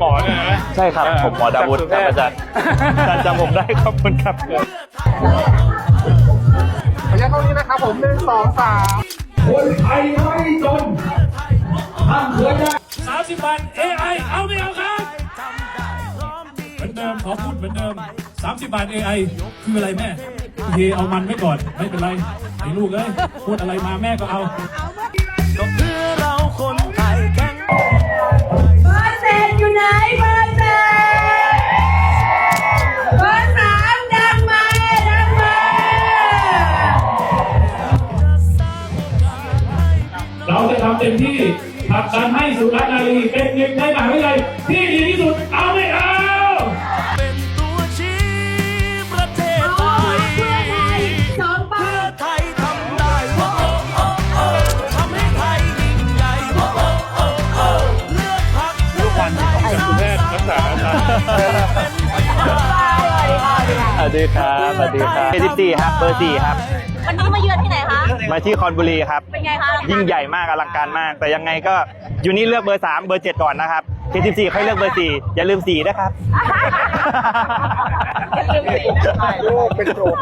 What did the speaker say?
หมอเนี่ยนะใช่ครับผมหมอดาวุฒิครับอาจารย์อาจารย์จำผมได้ขอบคุณครับระยะเท่านี้นะครับผมหนึ่งสองสามคนไทยไม่จนท่านเคยได้สามสิบบาท AI เอาไม่เอาครับเหมือนเดิมขอพูดเหมือนเดิมสามสิบบาท AI คืออะไรแม่โอเคเอามันไว้ก่อนไม่เป็นไรไอ้ลูกเอ้ยพูดอะไรมาแม่ก็เอา เราจะทำเต็มที่ผลักดันให้สุรนารีเป็นหนึ่งในมหาวิทยาลัยที่ดีที่สุดเอาไม่เอาเป็นตัวชี้ประเทศไทยเพื่อไทยสองเป้าไทยทำได้โอ้โอ้โอ้ทำให้ไทยยิ่งใหญ่โอ้โอ้โอ้โอ้เลือกพักเพื่อไทยสร้างสรรค์เป็นสวัสดีครับสวัสดีครับเบอร์14ครับเบอร์4ครับ มาที่คอนบุรีครับ เป็นไงคะยิ่งใหญ่มากอลังการมาก แต่ยังไงก็อยู่นี่เลือกเบอร์ 3 เบอร์ 7 ก่อนนะครับที14ค่อยเลือกเบอร์ 4 อย่าลืม4นะครับอย่าลืมสีนะคะ โลกเป็นโกรธ